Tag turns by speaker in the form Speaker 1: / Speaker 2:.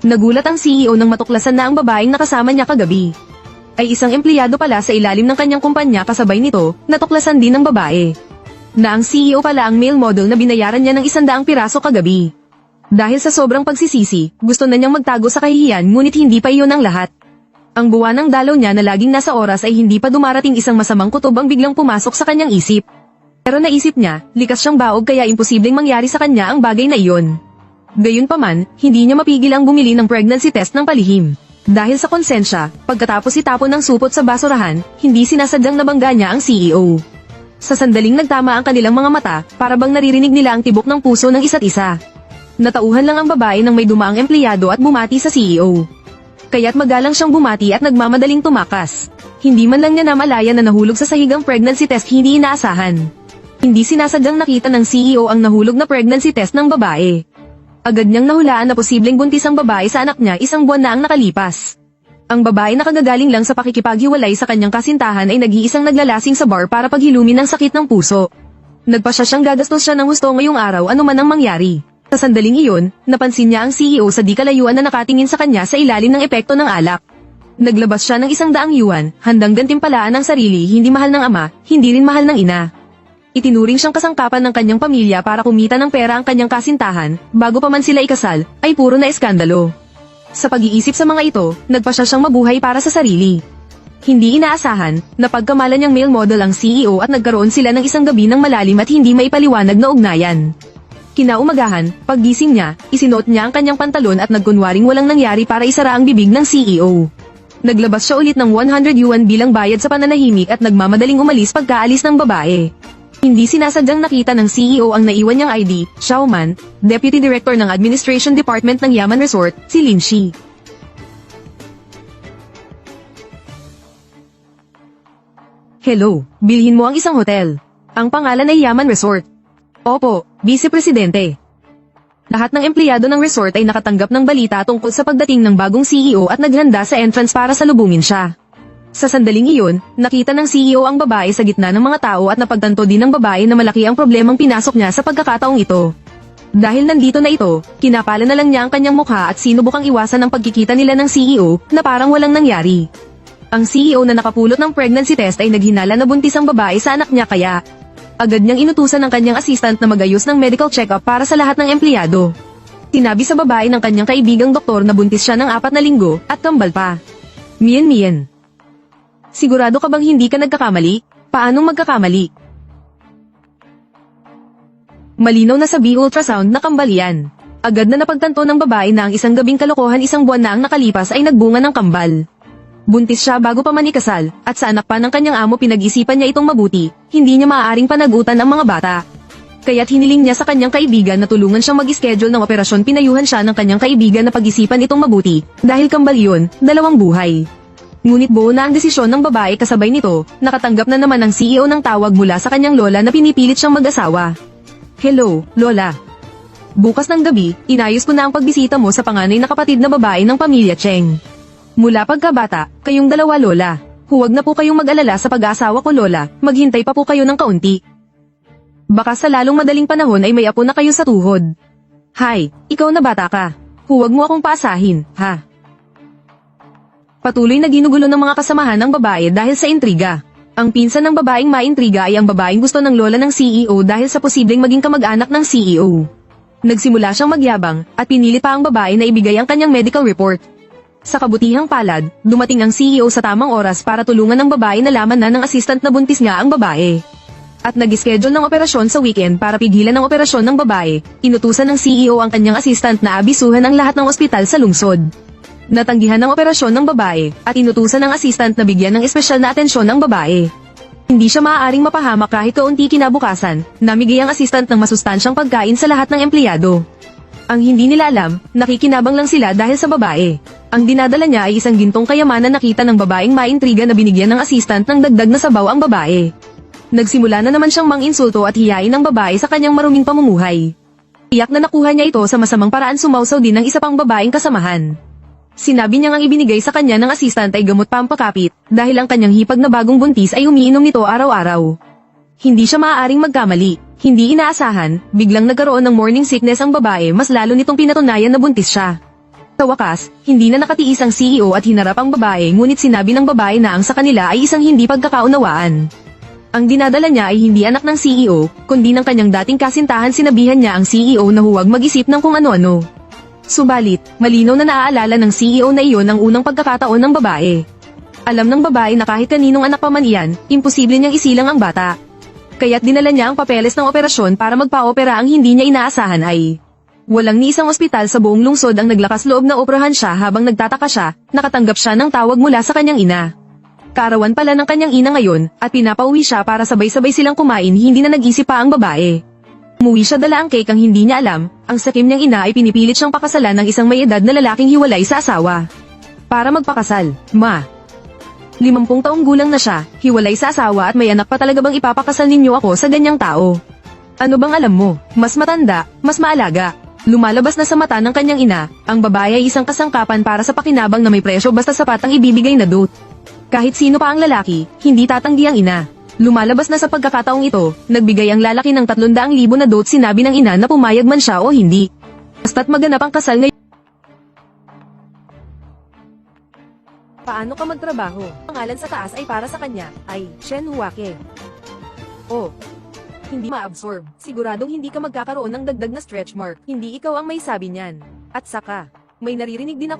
Speaker 1: Nagulat ang CEO nang matuklasan na ang babaeng nakasama niya kagabi. Ay isang empleyado pala sa ilalim ng kanyang kumpanya kasabay nito, natuklasan din ng babae. Na ang CEO pala ang male model na binayaran niya ng isandaang piraso kagabi. Dahil sa sobrang pagsisisi, gusto na niyang magtago sa kahihiyan ngunit hindi pa iyon ang lahat. Ang buwan ng dalaw niya na laging nasa oras ay hindi pa dumarating isang masamang kutob ang biglang pumasok sa kanyang isip. Pero naisip niya, likas siyang baog kaya imposibleng mangyari sa kanya ang bagay na iyon. Gayunpaman, hindi niya mapigil ang bumili ng pregnancy test ng palihim. Dahil sa konsensya, pagkatapos itapon ng supot sa basurahan, hindi sinasadyang nabangga niya ang CEO. Sa sandaling nagtama ang kanilang mga mata, para bang naririnig nila ang tibok ng puso ng isa't isa. Natauhan lang ang babae ng may dumaang empleyado at bumati sa CEO. Kaya't magalang siyang bumati at nagmamadaling tumakas. Hindi man lang niya namalaya na nahulog sa sahigang pregnancy test hindi inaasahan. Hindi sinasadyang nakita ng CEO ang nahulog na pregnancy test ng babae. Agad niyang nahulaan na posibleng buntis ang babae sa anak niya isang buwan na ang nakalipas. Ang babae na kagagaling lang sa pakikipaghiwalay sa kanyang kasintahan ay nag-iisang naglalasing sa bar para paghilumin ng sakit ng puso. Nagpa siya siyang gagastos siya ng gusto ngayong araw ano man ang mangyari. Sa sandaling iyon, napansin niya ang CEO sa di kalayuan na nakatingin sa kanya sa ilalim ng epekto ng alak. Naglabas siya ng isang daang yuan, handang gantimpalaan ng sarili hindi mahal ng ama, hindi rin mahal ng ina. Itinuring siyang kasangkapan ng kanyang pamilya para kumita ng pera ang kanyang kasintahan, bago pa man sila ikasal, ay puro na eskandalo. Sa pag-iisip sa mga ito, nagpa siya siyang mabuhay para sa sarili. Hindi inaasahan, na pagkamalan niyang male model ang CEO at nagkaroon sila ng isang gabi ng malalim at hindi maipaliwanag na ugnayan. Kinaumagahan, paggising niya, isinuot niya ang kanyang pantalon at nagkunwaring walang nangyari para isara ang bibig ng CEO. Naglabas siya ulit ng 100 yuan bilang bayad sa pananahimik at nagmamadaling umalis pagkaalis ng babae. Hindi sinasadyang nakita ng CEO ang naiwan niyang ID, Xiaoman, Deputy Director ng Administration Department ng Yaman Resort, si Lin Shi. Hello, bilhin mo ang isang hotel. Ang pangalan ay Yaman Resort. Opo, Vice Presidente. Lahat ng empleyado ng resort ay nakatanggap ng balita tungkol sa pagdating ng bagong CEO at naghanda sa entrance para salubungin siya. Sa sandaling iyon, nakita ng CEO ang babae sa gitna ng mga tao at napagtanto din ng babae na malaki ang problemang pinasok niya sa pagkakataong ito. Dahil nandito na ito, kinapala na lang niya ang kanyang mukha at sinubukang iwasan ang pagkikita nila ng CEO na parang walang nangyari. Ang CEO na nakapulot ng pregnancy test ay naghinala na buntis ang babae sa anak niya kaya agad niyang inutusan ng kanyang assistant na magayos ng medical check-up para sa lahat ng empleyado. Tinabi sa babae ng kanyang kaibigang doktor na buntis siya ng apat na linggo at kambal pa. Mien mien. Sigurado ka bang hindi ka nagkakamali? Paanong magkakamali? Malinaw na sa B-ultrasound na kambal yan. Agad na napagtanto ng babae na ang isang gabing kalokohan isang buwan na ang nakalipas ay nagbunga ng kambal. Buntis siya bago pa man ikasal, at sa anak pa ng kanyang amo pinag-isipan niya itong mabuti, hindi niya maaaring panagutan ang mga bata. Kaya't hiniling niya sa kanyang kaibigan na tulungan siyang mag-schedule ng operasyon pinayuhan siya ng kanyang kaibigan na pag-isipan itong mabuti, dahil kambal yun, dalawang buhay. Ngunit buo na ang desisyon ng babae kasabay nito, nakatanggap na naman ang CEO ng tawag mula sa kanyang lola na pinipilit siyang mag-asawa. Hello, Lola. Bukas ng gabi, inayos ko na ang pagbisita mo sa panganay na kapatid na babae ng pamilya Cheng. Mula pagkabata, kayong dalawa lola. Huwag na po kayong mag-alala sa pag-aasawa ko lola, maghintay pa po kayo ng kaunti. Baka sa lalong madaling panahon ay may apo na kayo sa tuhod. Hay, ikaw na bata ka. Huwag mo akong paasahin, ha? Patuloy na ginugulo ng mga kasamahan ng babae dahil sa intriga. Ang pinsan ng babaeng maintriga ay ang babaeng gusto ng lola ng CEO dahil sa posibleng maging kamag-anak ng CEO. Nagsimula siyang magyabang at pinili pa ang babae na ibigay ang kanyang medical report. Sa kabutihang palad, dumating ang CEO sa tamang oras para tulungan ng babae na laman na ng assistant na buntis nga ang babae. At nag-schedule ng operasyon sa weekend para pigilan ang operasyon ng babae, inutusan ng CEO ang kanyang assistant na abisuhan ang lahat ng ospital sa lungsod. Natanggihan ng operasyon ng babae, at inutusan ng assistant na bigyan ng espesyal na atensyon ng babae. Hindi siya maaaring mapahamak kahit kaunti kinabukasan, namigay ang assistant ng masustansyang pagkain sa lahat ng empleyado. Ang hindi nila alam, nakikinabang lang sila dahil sa babae. Ang dinadala niya ay isang gintong kayamanan nakita ng babaeng maintriga na binigyan ng assistant ng dagdag na sabaw ang babae. Nagsimula na naman siyang manginsulto at hiyain ng babae sa kanyang maruming pamumuhay. Iyak na nakuha niya ito sa masamang paraan sumausaw din ng isa pang babaeng kasamahan. Sinabi niya ang ibinigay sa kanya ng assistant ay gamot pampakapit, dahil ang kanyang hipag na bagong buntis ay umiinom nito araw-araw. Hindi siya maaaring magkamali, hindi inaasahan, biglang nagkaroon ng morning sickness ang babae mas lalo nitong pinatunayan na buntis siya. Sa wakas, hindi na nakatiis ang CEO at hinarap ang babae ngunit sinabi ng babae na ang sa kanila ay isang hindi pagkakaunawaan. Ang dinadala niya ay hindi anak ng CEO, kundi ng kanyang dating kasintahan sinabihan niya ang CEO na huwag mag-isip ng kung ano-ano. Subalit, malinaw na naaalala ng CEO na iyon ang unang pagkakataon ng babae. Alam ng babae na kahit kaninong anak pa man iyan, imposible niyang isilang ang bata. Kaya't dinala niya ang papeles ng operasyon para magpa-opera ang hindi niya inaasahan ay Walang ni isang ospital sa buong lungsod ang naglakas loob na operahan siya habang nagtataka siya, nakatanggap siya ng tawag mula sa kanyang ina. Karawan pala ng kanyang ina ngayon, at pinapauwi siya para sabay-sabay silang kumain hindi na nag-isip pa ang babae. Umuwi siya dala ang cake ang hindi niya alam, ang sakim niyang ina ay pinipilit siyang pakasalan ng isang may edad na lalaking hiwalay sa asawa. Para magpakasal, ma. Limampung taong gulang na siya, hiwalay sa asawa at may anak pa talaga bang ipapakasal ninyo ako sa ganyang tao? Ano bang alam mo, mas matanda, mas maalaga. Lumalabas na sa mata ng kanyang ina, ang babae ay isang kasangkapan para sa pakinabang na may presyo basta sapat ang ibibigay na dot. Kahit sino pa ang lalaki, hindi tatanggi ang ina. Lumalabas na sa pagkakataong ito, nagbigay ang lalaki ng 300,000 na dot sinabi ng ina na pumayag man siya o hindi. Basta't maganap ang kasal ngayon. Paano ka magtrabaho? Pangalan sa taas ay para sa kanya, ay Shen Huake. Oh, hindi ma-absorb. Siguradong hindi ka magkakaroon ng dagdag na stretch mark. Hindi ikaw ang may sabi niyan. At saka, may naririnig din ako